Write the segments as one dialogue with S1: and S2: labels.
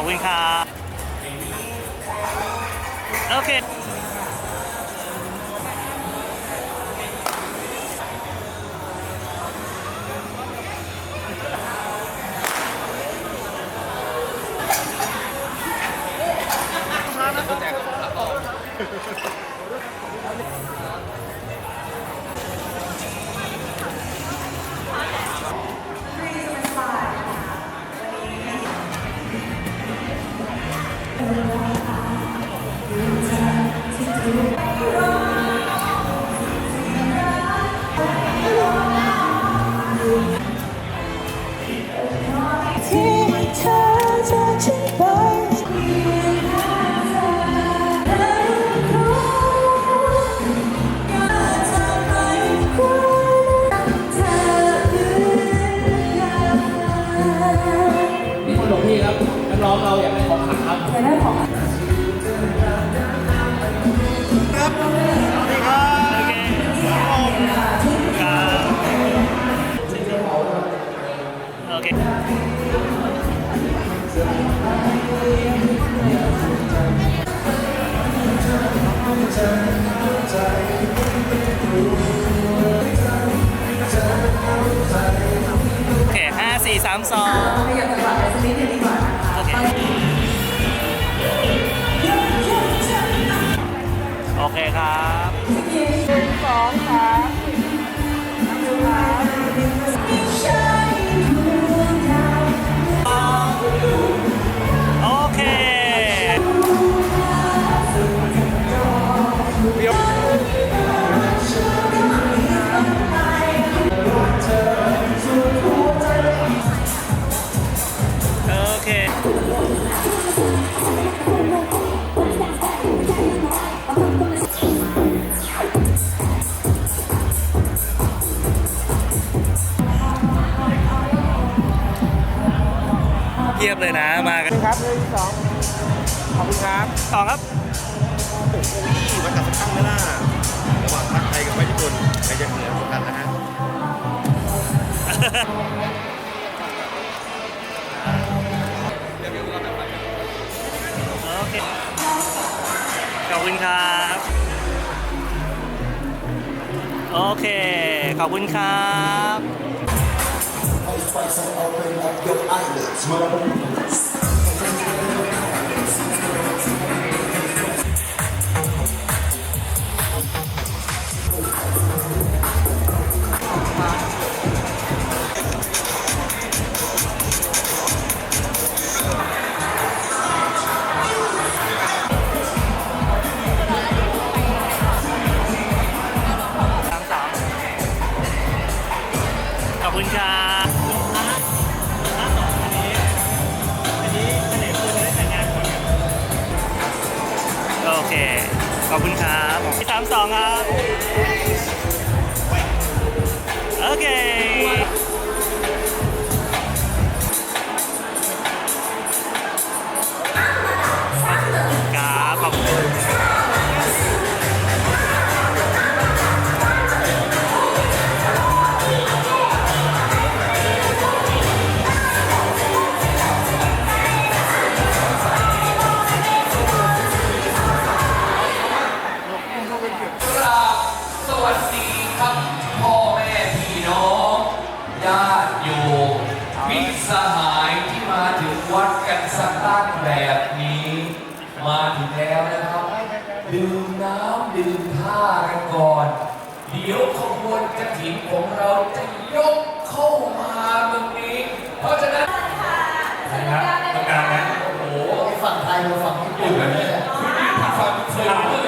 S1: ขอบคุณครับโอเค
S2: 4 3 2ข
S3: ยับจังหวะไปสักนิดหนึดีกว่านะคะ
S1: โอเคงโอเคครับ
S3: สองสาม คุ
S2: ณครับ
S1: ต่อครับ
S4: นี่วัดกันสักครั้งไหมล่ะระหว่างพักไทยกับประเทศญี่ปุ่นใครจะเหนือกว่ากันนะฮะ
S1: โอเคขอบคุณครับ โอเค ขอบคุณครับส
S5: ญาติโยมมิตรสหายที่มาถึงวัดกันสักตั้งแบบนี้ มาถึงแล้วนะครับ ดื่มน้ำดื่มท่ากันก่อน เดี๋ยวขบวนกระถิ่นของเราจะยกเข้ามาตรงนี้ เพราะฉะนั้นนะครับตรงกลางนะโอ้โห
S2: ฝั่งไทยกับฝั่งญี่ปุ่นเนี่ย
S5: ความเคยรู้เลย
S3: เป็น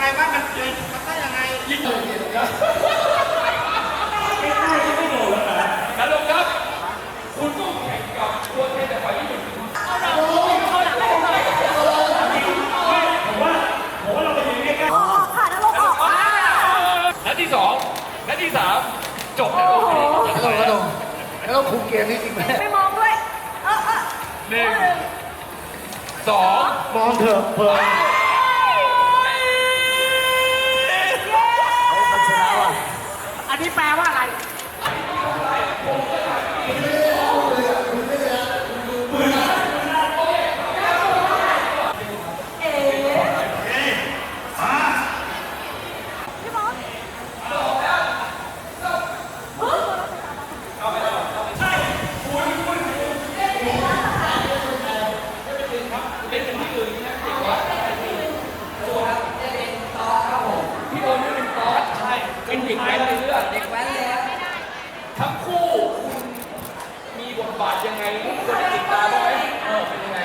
S5: ไง
S2: ว่า
S1: มัน
S2: เกิด
S5: มันได้
S3: ยังไง
S2: ยิ่งโด
S3: ด
S5: เด่นครั
S2: ไม่ได้
S5: ไม่โดดแล้ว
S2: นะนัลงครับ คุ
S5: ณต้อ
S2: กับตัว
S5: แท
S3: นจากฝ่าญี่ปุ่นเอาเราเอา
S2: หลังไป
S5: เล
S3: ยผมว่า
S1: ผมว่าเรา
S6: ไปยื
S1: น
S6: ใก
S1: ล้ๆ
S6: อ
S1: อกค่
S6: นัลง
S2: อ
S6: อ
S2: ก
S1: ค่ะ
S3: นั
S1: ดที่สองนัดที่สามจบนัลง
S5: นัลงลงนัลงคุมเกมนี้จริงไหม
S3: ไม่มองด้วย
S1: หนึ่งสอง
S5: มองเถอะเพิ่ม
S3: บ
S5: ทบาทยังไงคนติดตา
S7: ม
S5: บ้ไหมเออเป็นยังไง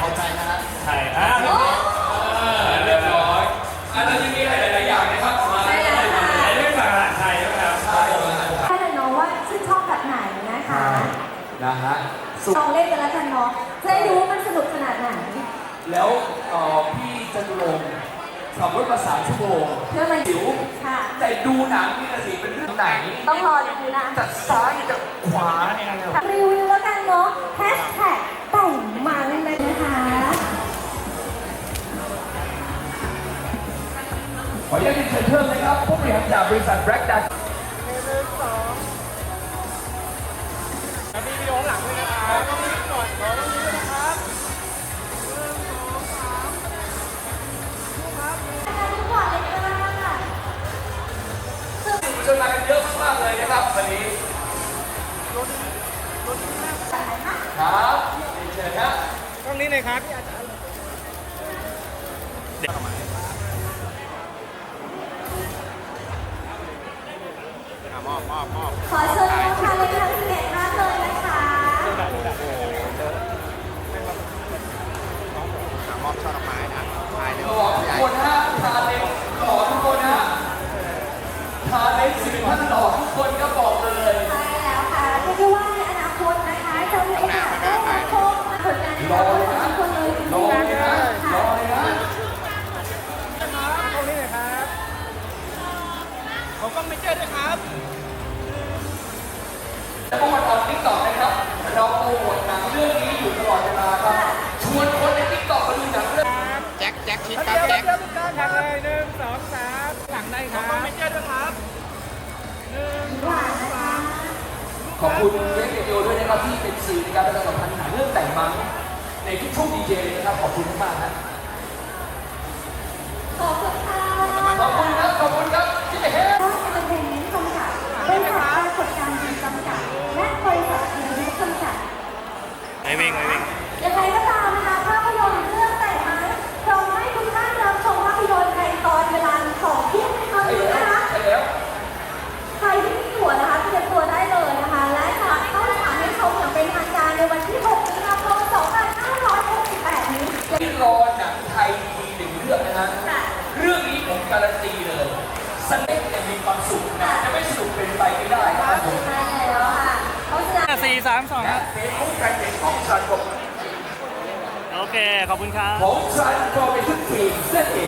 S1: เข้า
S2: ใจนะฮะ
S7: ไทยอะ
S1: โอ้
S5: เรียบร้อยอันนั้นยังมีหลายๆอย่างนะครับมา
S1: ใช่แล้วค่ะ
S7: ไอ้เรื่องฝั่งอาหารไทยนะครับ
S5: ใช่
S1: ถ้าแต่น้องว่าชื่นชอบแบบไหนนะคะ
S5: นะฮะ
S1: ลองเล่นกันแล้วกันเนาะจะได้รู้ว่ามันสนุกขนาดไหน
S5: แล้วเอ่อพี่จตุรงค์ขับรถมาสามชั่วโมง
S1: เพื่อมา
S5: หิว
S1: ค่ะ
S5: แต่ดูหนังนี่นะสิเป็นเรื่องไหน
S1: ต้องรอดูนะ
S5: จากซ้ายจากขวาเนี่ยนะครับ
S1: รีวิวแล้วกันเนาะแฮชแท็
S5: จากบริษัทแบล็กดัก
S3: มีวิดีโอหลังด้วยนะครับต้องรีบก่อนขอต้องรีบนะครับ
S1: ทุกคนเลยค่ะ
S5: ชนมากันเยอะมากๆเลยนะครับวันนี้ครับเรียนเชิญครับ
S3: ตรงนี้เลยครับพี่อาจารย์เด็กเข้ามา มอบมอบมอบ
S1: ขอเชิญน้องทาเลยทั้งสิบเอ็ดท่านเลยนะคะ
S3: มอบช่อดอกไม้นะถ่ายเดี๋ยว
S5: หล่อทุกคนฮะทาเล็บหล่อทุกคนฮะทาเล็บสิบท่านหล่อทุก
S1: ขอ
S3: บคุ
S5: ณเรดโอด้วยนะครับที่เป็นสื่อในการประชาสัมพันธ์หนังเรื่องแต่งมังในทุกช่วงดีเจเลยนะครับขอบคุณมากๆนะ
S1: ขอบคุณค่ะ
S5: ขอบคุณครับขอบคุณครับที่เฮ้
S1: ร้านเอนเตอร์เคุ
S3: ณครับ
S5: ผมทรานส์ฟอร์เมชั่นทีเส้นเอง